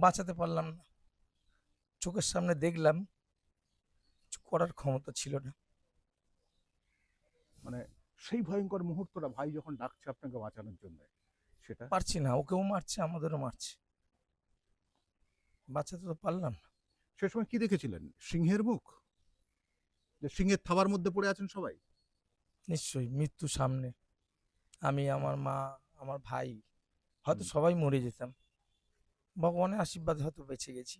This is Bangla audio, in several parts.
বাঁচাতে পারলাম না। চোখের সামনে দেখলাম কিছু করার ক্ষমতা ছিল না। মানে সেই ভয়ঙ্কর মুহূর্তটা ভাই যখন ডাকছে আপনাকে বাঁচানোর জন্য সেটা? পারছি না ওকেও মারছে আমাদেরও মারছে। বাঁচাতে তো পারলাম না। সে সময় কি দেখেছিলেন? সিংহের মুখ? যে সিংহের থাবার মধ্যে পড়ে আছেন সবাই? নিশ্চয়ই মৃত্যু সামনে। আমি আমার মা আমার ভাই হয়তো সবাই মরে যেতাম। ভগবানের আশীর্বাদ হয়তো বেঁচে গেছি,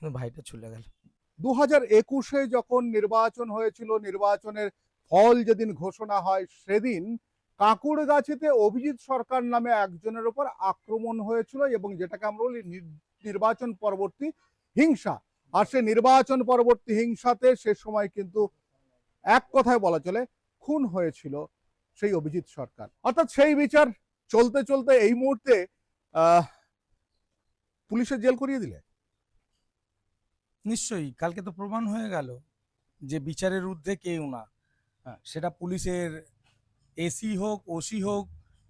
কিন্তু ভাইটা চলে গেল। দু হাজার একুশে যখন নির্বাচন হয়েছিল, নির্বাচনের ফল যেদিন ঘোষণা হয় সেদিন কাঁকুড়গাছিতে অভিজিৎ সরকার নামে একজনের উপর আক্রমণ হয়েছিল এবং যেটাকে আমরা বলি নির- নির্বাচন পরবর্তী হিংসা। আর সে নির্বাচন পরবর্তী হিংসাতে সে সময় কিন্তু এক কথায় বলা চলে খুন হয়েছিল সেই অভিজিৎ সরকার। অর্থাৎ সেই বিচার চলতে চলতে এই মুহূর্তে, আহ পুলিশের জেল করিয়ে দিলে নিশ্চয়ই কালকে তো প্রমাণ হয়ে গেল যে বিচারের ঊর্ধ্বে কেউ না হ্যাঁ। সেটা পুলিশের এসি হোক ওসি হোক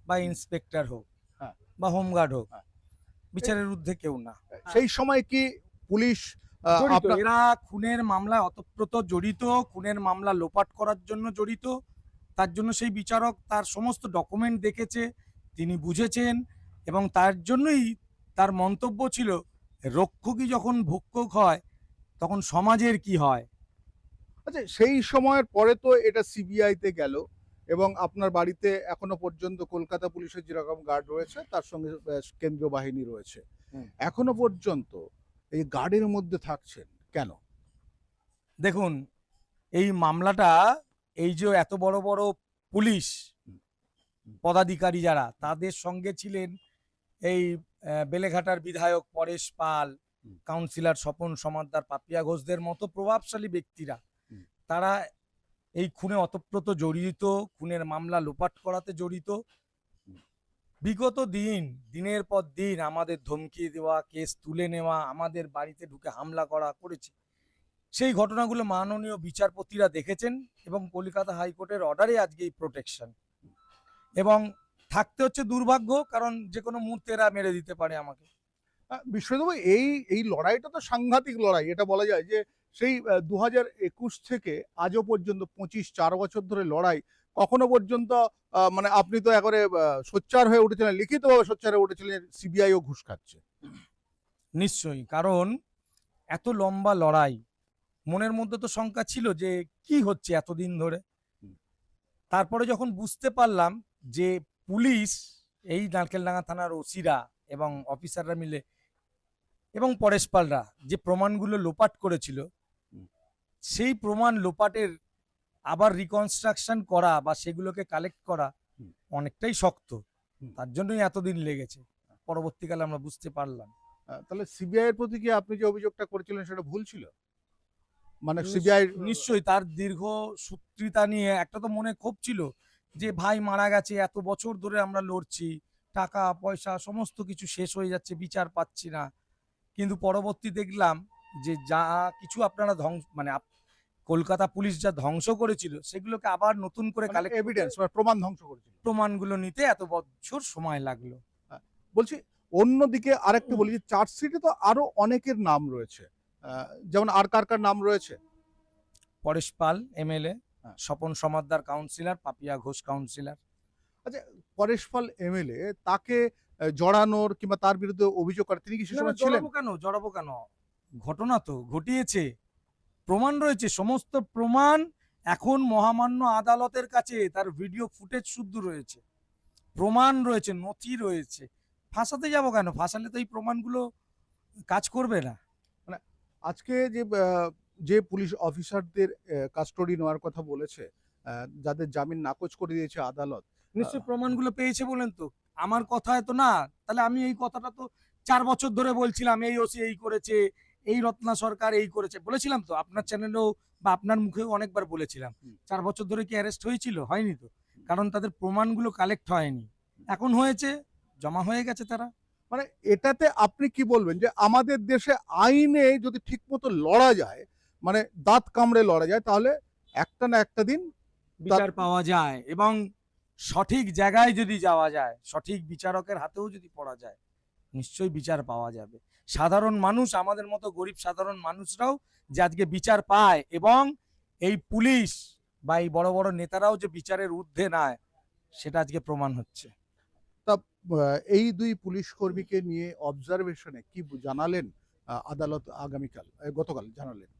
বা ইন্সপেক্টর হোক হ্যাঁ। বা হোমগার্ড হোক হ্যাঁ। বিচারের ঊর্ধ্বে কেউ না সেই সময় কি পুলিশ এরা খুনের মামলা অতপ্রত জড়িত খুনের মামলা লোপাট করার জন্য জড়িত তার জন্য সেই বিচারক তার সমস্ত ডকুমেন্ট দেখেছে তিনি বুঝেছেন এবং তার জন্যই তার মন্তব্য ছিল রক্ষকই যখন ভক্ষক হয় তখন সমাজের কি হয়? আচ্ছা সেই সময়ের পরে তো এটা সিবিআইতে গেল এবং আপনার বাড়িতে এখনও পর্যন্ত কলকাতা পুলিশের যেরকম গার্ড রয়েছে তার সঙ্গে কেন্দ্রীয় বাহিনী রয়েছে। এখনও পর্যন্ত এই গার্ডের মধ্যে থাকছেন কেন? দেখুন এই মামলাটা এই যে এত বড় বড় পুলিশ পদাধিকারী যারা তাদের সঙ্গে ছিলেন এই বেলেঘাটার বিধায়ক পরেশ পাল কাউন্সিলর স্বপন সমাদ্দার পাপিয়া ঘোষদের মতো প্রভাবশালী ব্যক্তিরা তারা এই খুনে অতপ্রত জড়িত খুনের মামলা লোপাট করাতে জড়িত। বিগত দিন দিনের পর দিন আমাদের ধমকি দেওয়া কেস তুলে নেওয়া আমাদের বাড়িতে ঢুকে হামলা করা করেছে। সেই ঘটনাগুলো মাননীয় বিচারপতিরা দেখেছেন এবং কলকাতা হাইকোর্টের অর্ডারে আজকে এই প্রোটেকশন এবং থাকতে হচ্ছে দুর্ভাগ্য কারণ যে কোনো মুহূর্তে এরা মেরে দিতে পারে আমাকে। বিশ্বদেব এই এই লড়াইটা তো সাংঘাতিক লড়াই। এটা বলা যায় যে সেই দু একুশ থেকে আজও পর্যন্ত পঁচিশ চার বছর ধরে লড়াই কখনো পর্যন্ত মানে আপনি তো একবারে সোচ্চার হয়ে উঠেছিলেন লিখিতভাবে সোচ্চার হয়ে উঠেছিলেন সিবিআইও ঘুষ খাচ্ছে। নিশ্চয়ই কারণ এত লম্বা লড়াই মনের মধ্যে তো শঙ্কা ছিল যে কি হচ্ছে এতদিন ধরে। তারপরে যখন বুঝতে পারলাম যে পুলিশ এই নারকেলডাঙ্গা থানার ওসিরা এবং অফিসাররা মিলে এবং পরেশ পালরা যে প্রমাণগুলো লোপাট করেছিল সেই প্রমাণ লোপাটের আবার রিকনস্ট্রাকশন করা বা সেগুলোকে কালেক্ট করা অনেকটাই শক্ত। তার জন্যই এতদিন লেগেছে। পরবর্তীকালে আমরা বুঝতে পারলাম। তাহলে সিবিআই এর প্রতি কি আপনি যে অভিযোগটা করেছিলেন সেটা ভুল ছিল? মানে সিবিআই নিশ্চয়ই তার দীর্ঘ সূত্রিতা নিয়ে একটা তো মনে ক্ষোভ ছিল। যে ভাই মারা গেছে এত বছর ধরে আমরা লড়ছি টাকা পয়সা সমস্ত কিছু শেষ হয়ে যাচ্ছে বিচার পাচ্ছি না। কিন্তু পরবর্তী দেখলাম যে যা কিছু আপনারা ধ্বংস মানে কলকাতা পুলিশ যা ধ্বংস করেছিল সেগুলোকে আবার নতুন করে কালেক্ট এভিডেন্স মানে প্রমাণ ধ্বংস করেছিল। প্রমাণগুলো নিতে এত বছর সময় লাগল। বলছি অন্যদিকে আরেকটু বলি যে চার্জশিটে তো আরও অনেকের নাম রয়েছে। যেমন আর কার কার নাম রয়েছে? পরেশ পাল এমএলএ। হ্যাঁ। Swapan Samaddar councillor Papiya Ghosh councillor Paresh Pal MLA তাকে জড়ানোর কিংবা তার বিরুদ্ধে অভিযোগ করে তিনি কি সে সময় ছিলেন? জড়াবো কেন? জড়াবো কেন? ঘটনা তো ঘটিয়েছে। প্রমাণ রয়েছে সমস্ত প্রমাণ এখন মহামান্য আদালতের কাছে। তার ভিডিও ফুটেজ শুদ্ধ রয়েছে। প্রমাণ রয়েছে নথি রয়েছে। ফাঁসাতে যাব কেন? ফাঁসালে তো এই প্রমাণগুলো কাজ করবে না। মানে আজকে যে যে পুলিশ অফিসারদের কাস্টডি নেওয়ার কথা বলেছে যাদের জামিন নাকচ করে দিয়েছে আদালত নিশ্চয়ই প্রমাণগুলো পেয়েছে বলেন তো। আমার কথায় তো না তাহলে আমি এই কথাটা তো চার বছর ধরে বলছিলাম এই ওসি এই করেছে এই রত্না সরকার এই করেছে। বলেছিলাম তো আপনার চ্যানেলেও বা আপনার মুখেও অনেকবার বলেছিলাম। চার বছর ধরে কি অ্যারেস্ট হয়েছিল? হয়নি তো। কারণ তাদের প্রমাণগুলো কালেক্ট হয়নি। এখন হয়েছে জমা হয়ে গেছে তারা। মানে এটাতে আপনি কি বলবেন যে আমাদের দেশে আইনে যদি ঠিকমতো লড়া যায় মানে দাঁত কামড়ে লড়া যায় তাহলে একটা না একটা দিন বিচার পাওয়া যায় এবং সঠিক জায়গায় যদি যাওয়া যায় সঠিক বিচারকের হাতেও যদি পড়া যায় নিশ্চয়ই বিচার পাওয়া যাবে। সাধারণ মানুষ আমাদের মতো গরিব সাধারণ মানুষরাও যে আজকে বিচার পায় এবং এই পুলিশ বা এই বড় বড় নেতারাও যে বিচারের ঊর্ধ্বে নয় সেটা আজকে প্রমাণ হচ্ছে। তা এই দুই পুলিশ কর্মীকে নিয়ে অবজারভেশনে কি জানালেন আদালত আগামীকাল গতকাল জানালেন?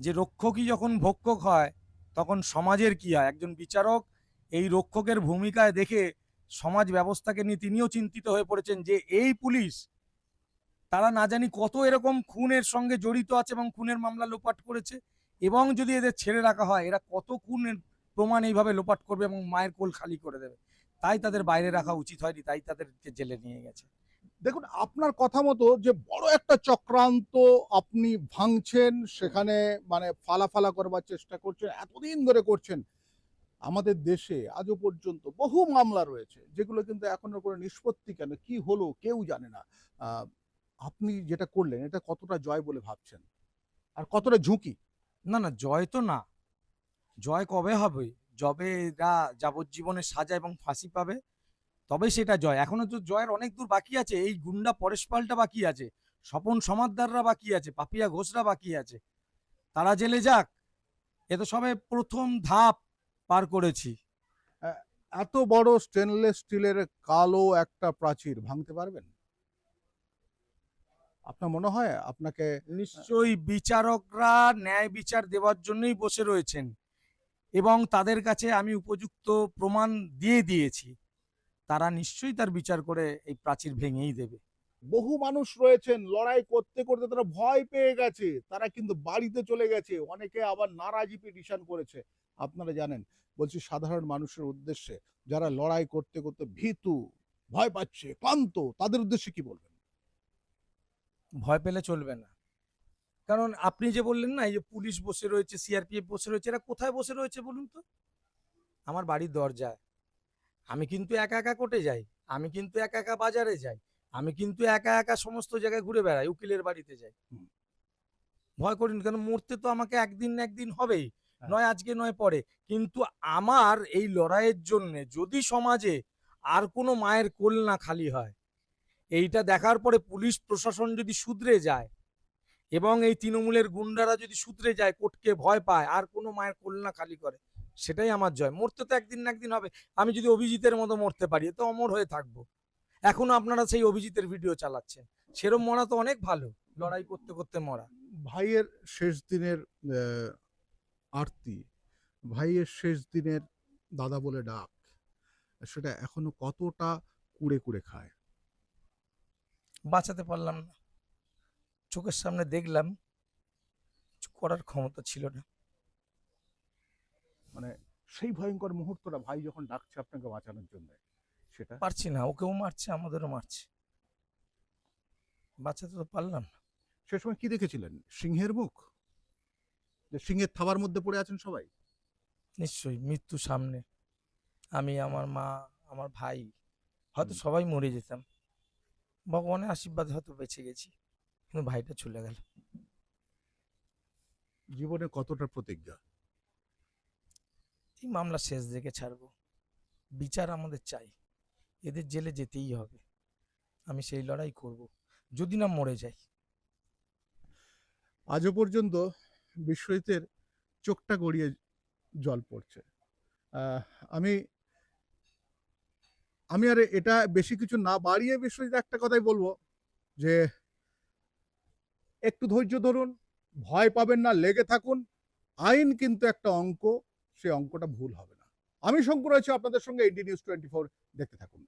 যে রক্ষকই যখন ভক্ষক হয়, তখন সমাজের কি হয়? একজন বিচারক এই রক্ষকের ভূমিকায় দেখে সমাজ ব্যবস্থাকে নিয়ে তিনিও চিন্তিত হয়ে পড়েছেন যে এই পুলিশ, তারা না জানি কত এরকম খুনের সঙ্গে জড়িত আছে এবং খুনের মামলা লোপাট করেছে এবং যদি এদের ছেড়ে রাখা হয়, এরা কত খুনের প্রমাণ এইভাবে লোপাট করবে এবং মায়ের কোল খালি করে দেবে। তাই তাদের বাইরে রাখা উচিত হয়নি, তাই তাদেরকে জেলে নিয়ে গেছে। দেখুন, আপনার কথা মতো যে বড় একটা চক্রান্ত আপনি ভাঙছেন, সেখানে মানে ফালাফালা করবার চেষ্টা করছেন, এতদিন ধরে করছেন, আমাদের দেশে আজও পর্যন্ত বহু মামলা রয়েছে, যেগুলো কিন্তু এখনও কোনো নিষ্পত্তি কেন, কি হলো, কেউ জানে না। আপনি যেটা করলেন, এটা কতটা জয় বলে ভাবছেন? আর কতটা ঝুঁকি? না না, জয় তো না। জয় কবে হবে? যবে এরা যাবজ্জীবনের সাজা এবং ফাঁসি পাবে তবে সেটা জয়। এখনও তো জয়ের অনেক দূর বাকি আছে। এই গুন্ডা পরেশ পালটা বাকি আছে। স্বপন সমাদ্দাররা বাকি আছে। পাপিয়া ঘোষরা বাকি আছে। তারা জেলে যাক। এ তো সবে প্রথম ধাপ পার করেছি। এত বড় স্টেনলেস স্টিলের কালো একটা প্রাচীর ভাঙতে পারবেন? আপনার মনে হয় আপনাকে নিশ্চয়ই বিচারকরা ন্যায় বিচার দেওয়ার জন্যই বসে রয়েছেন এবং তাদের কাছে আমি উপযুক্ত প্রমাণ দিয়ে দিয়েছি। তারা নিশ্চয়ই তার বিচার করে এই প্রাচীর ভেঙেই দেবে। বহু মানুষ রয়েছেন লড়াই করতে করতে তারা ভয় পেয়ে গেছে। তারা কিন্তু বাড়িতে চলে গেছে। অনেকে আবার নারাজি পিটিশন করেছে। আপনারা জানেন বলছি সাধারণ মানুষের উদ্দেশ্যে যারা লড়াই করতে করতে ভীতু ভয় পাচ্ছে ক্লান্ত তাদের উদ্দেশ্যে কি বলবেন? ভয় পেলে চলবে না। কারণ আপনি যে বললেন না এই যে পুলিশ বসে রয়েছে সিআরপিএফ বসে রয়েছে এরা কোথায় বসে রয়েছে বলুন তো? আমার বাড়ির দরজায়। আমি কিন্তু একা একা কোর্টে যাই আমি কিন্তু একা একা বাজারে যাই আমি কিন্তু একা একা সমস্ত জায়গায় ঘুরে বেড়াই উকিলের বাড়িতে যাই। ভয় করিনি কারণ মরতে তো আমাকে একদিন না একদিন হবেই হ্যাঁ। নয় আজকে নয় পরে। কিন্তু আমার এই লড়াইয়ের জন্য যদি সমাজে আর কোনো মায়ের কোল না খালি হয় এইটা দেখার পরে পুলিশ প্রশাসন যদি শুধরে যায় এবং এই তৃণমূলের গুন্ডারা যদি শুধরে যায় কোর্টকে ভয় পায় আর কোনো মায়ের কোল না খালি করে সেটাই আমার জয়। মরতে তো একদিন না একদিন হবে। আমি যদি অভিজিতের মতো মরতে পারি তো অমর হয়ে থাকব। এখনও আপনারা সেই অভিজিতের ভিডিও চালাচ্ছেন। সেরম মরা তো অনেক ভালো লড়াই করতে করতে মরা। ভাইয়ের শেষ দিনের আরতি ভাইয়ের শেষ দিনের দাদা বলে ডাক সেটা এখনও কতটা কুড়ে কুড়ে খায়? বাঁচাতে পারলাম না। চোখের সামনে দেখলাম কিছু করার ক্ষমতা ছিল না। সেই ভয়ঙ্কর মুহূর্তটা ভাই যখন ডাকছে আপনাকে বাঁচানোর জন্য সেটা? পারছি না ওকেও মারছে আমাদেরও মারছে। বাঁচাতে তো পারলাম না। সে সময় কি দেখেছিলেন? সিংহের মুখ? যে সিংহের থাবার মধ্যে পড়ে আছেন সবাই? নিশ্চয়ই মৃত্যু সামনে। আমি আমার মা আমার ভাই হয়তো সবাই মরে যেতাম। ভগবানের আশীর্বাদ হয়তো বেঁচে গেছি কিন্তু ভাইটা চলে গেল। জীবনে কতটা প্রতিজ্ঞা? এই মামলা শেষ দেখে ছাড়বো। বিচার আমাদের চাই। এদের জেলে যেতেই হবে। আমি সেই লড়াই করব। যদি না মরে যাই। আজও পর্যন্ত বিশ্বজিতের চোখটা গড়িয়ে জল পড়ছে। আমি আমি আর এটা বেশি কিছু না বাড়িয়ে বিশ্বজিৎ একটা কথাই বলব যে, একটু ধৈর্য ধরুন, ভয় পাবেন না, লেগে থাকুন। আইন কিন্তু একটা অঙ্ক। সেই অঙ্কটা ভুল হবে না। আমি শঙ্কর আছি আপনাদের সঙ্গে এনডি নিউজ টোয়েন্টি ফোর দেখতে থাকুন।